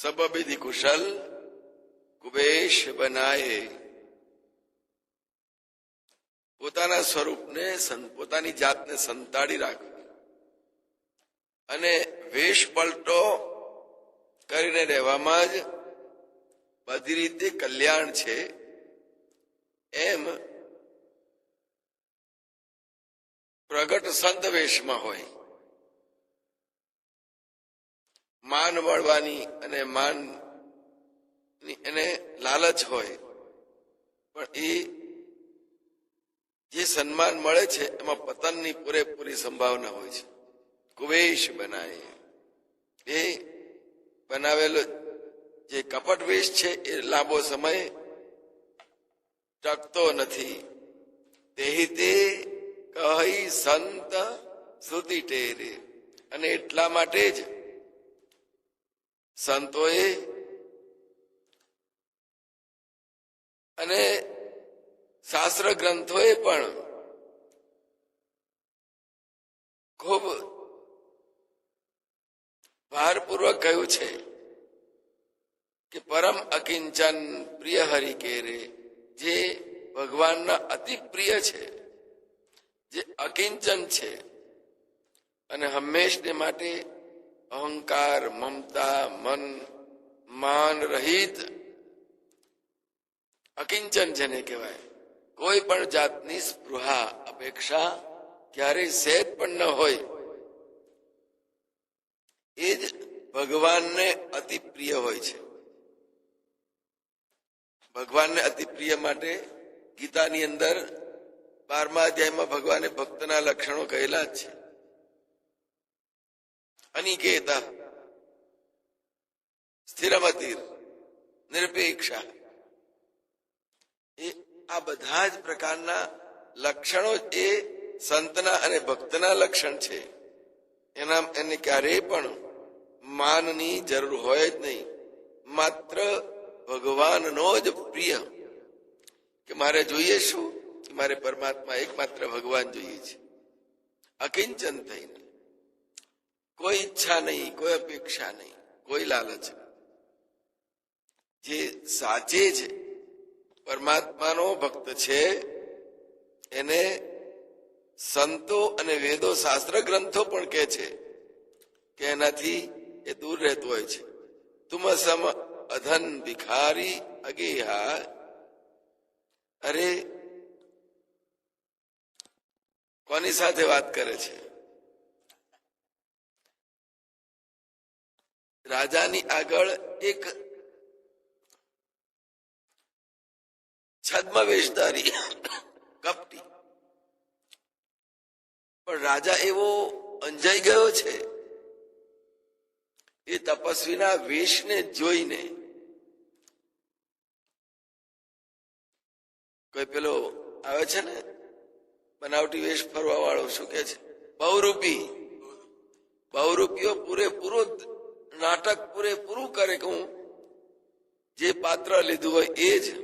સબ કુશલ કુબેશ બનાએ પોતાના સ્વરૂપને પોતાની જાતને સંતાડી રાખવી. અને વેશ પલટો કરીને રહેવામાં જ બધી રીતે કલ્યાણ છે. એમ પ્રગટ સંત વેશમાં હોય. માન મળવાની અને માન એને લાલચ હોય. પણ એ જે સન્માન મળે છે, એમાં પતનની પૂરેપૂરી સંભાવના હોય છે. કુવેશ બનાય. એ બનાવેલો જે કપટ વેશ છે, એ લાંબો સમય ટકતો નથી. તેહી તે કહી સંત શ્રુતિ ટેરે. અને એટલા માટે જ સંતોએ અને શાસ્ત્ર ગ્રંથોએ પણ ખૂબ ભારપૂર્વક કહ્યું છે કે પરમ અકિંચન પ્રિય હરિ કેરે જે ભગવાનના અતિ પ્રિય છે, જે અકિંચન છે અને હંમેશને માટે અહંકાર, મમતા, મન, માન રહિત અકિંચન જેને કહેવાય. કોઈ પણ જાતની સ્પૃહા, અપેક્ષા ક્યારેય સેજ પણ ન હોય. એ જ ભગવાનને અતિ પ્રિય હોય છે. ભગવાનને અતિ પ્રિય માટે ગીતાની અંદર બારમા અધ્યાયમાં ભગવાને ભક્તના લક્ષણો કહેલા જ છે. અનિકેતા સ્થિરમતીર નિરપેક્ષ એ આ બધા જ પ્રકારના લક્ષણો એ સંતના અને ભક્તના લક્ષણ છે. એના એને ક્યારેય પણ માનની જરૂર હોય જ નહીં. માત્ર ભગવાનનો જ પ્રિય કે મારે જોઈએ શું? મારે પરમાત્મા એકમાત્ર ભગવાન જોઈએ છે. અકિંચન થઈને. કોઈ ઈચ્છા નહીં, કોઈ અપેક્ષા નહીં, કોઈ લાલચ જે સાચે છે, પરમાત્માનો ભક્ત છે, એને સંતો અને વેદો શાસ્ત્ર ગ્રંથો પણ કહે છે કે એનાથી એ દૂર રહેતો હોય છે. તુમ સમ અધન ભિખારી અગેહા અરે, કોની સાથે વાત કરે છે? રાજાની આગળ એક છદ્મવેશધારી કપટી. પણ રાજા એવો અંજાઈ ગયો છે, એ તપસ્વીના વેશને જોઈને કોઈ પેલો આવે છે ને, બનાવટી વેશ ફરવા વાળો શું કે છે? બહુરૂપી. બહુરૂપીઓ પૂરેપૂરો નાટક પૂરેપૂરું કરે કે હું જે પાત્ર લીધું હોય એ જ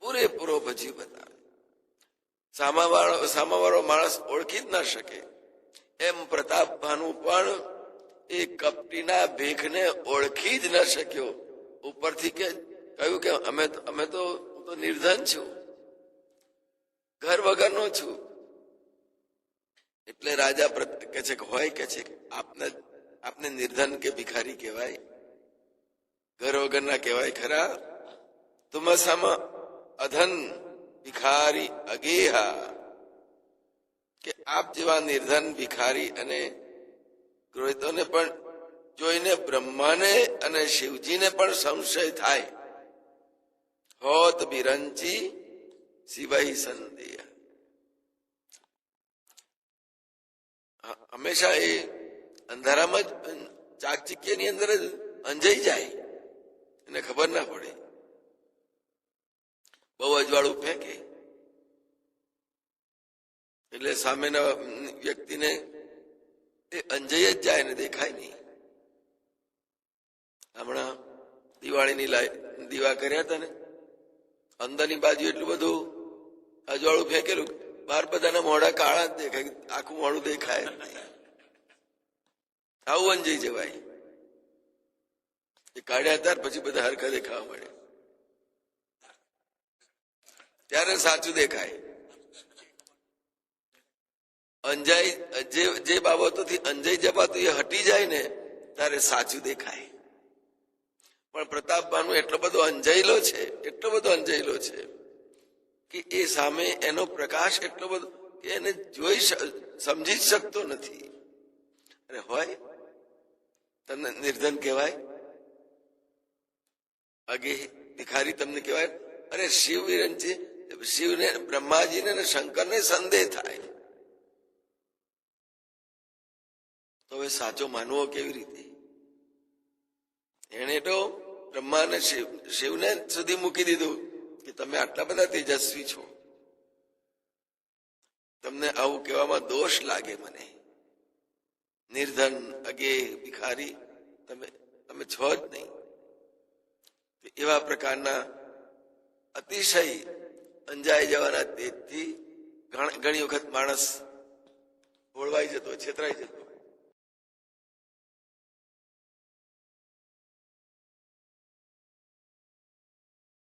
પૂરેપૂરો ભજી બતાવે. સામાવાળો સામાવાળો માણસ ઓળખી જ ના શકે. એમ પ્રતાપ ભાનુ પણ એ કપટીના ભેખને ઓળખી જ ન શક્યો. ઉપરથી કે કહ્યું કે અમે અમે તો હું તો નિર્ધન છું. ઘર વગરનો છું. એટલે રાજા કે છે કે હોય કે છે કે આપને આપને નિર્ધન કે ભિખારી કહેવાય? ઘર વગરના કહેવાય ખરા? તુમ અધન ભિખારી અગેહા. કે આપ જેવા નિર્ધન, ભિખારી અને ગ્રોહિતોને પણ જોઈને બ્રહ્માને અને શિવજીને પણ સંશય થાય. હોત બિરંચી સિવાય સંદેહ. હંમેશા એ અંધારામાં જ ચાકચિક્યની અંદર જ અંજાઈ જાય. એને ખબર ના પડે. બહુ અજવાળું ફેંકે. એટલે સામેના વ્યક્તિને એ અંજાઈ જ જાય ને દેખાય નહીં. હમણાં દિવાળીની દીવા કર્યા હતા ને. અંદરની બાજુ એટલું બધું અજવાળું ફેંકેલું બાર બધાના મોઢા કાળા જ દેખાય, આખું મોડું દેખાય. આવું જઈ જવાય એ કાઢ્યા ત્યાર પછી બધા હરખા દેખાવા મળે. ત્યારે સાચું દેખાય. અંજાઈ, જે જે બાબતોથી અંજાઈ જવાતું એ હટી જાય ને, ત્યારે સાચું દેખાય. પણ પ્રતાપભાનું એટલો બધો અંજાયેલો છે, એટલો બધો અંજાયેલો છે, કે એ સામે એનો પ્રકાશ એટલો બધો કે એને જોઈ સમજી શકતો નથી. અરે હોય તમને નિર્ધન કહેવાય? આગે ભિખારી તમને કહેવાય? અરે શિવ વિરંજી શિવને બ્રહ્માજીને અને શંકરને સંદેહ થાય. તો હવે સાચો માનવો કેવી રીતે? એને તો બ્રહ્માને શિવ, શિવને સુધી મૂકી દીધું કે તમે આટલા બધા તેજસ્વી છો. તમને આવું કહેવામાં દોષ લાગે મને. નિર્ધન, અગે, ભિખારી, તમે તમે છો જ નહીં. એવા પ્રકારના અતિશય અંજાઈ જવાના તેજથી ઘણી વખત માણસ હોળવાઈ જતો, છેતરાઈ જતો.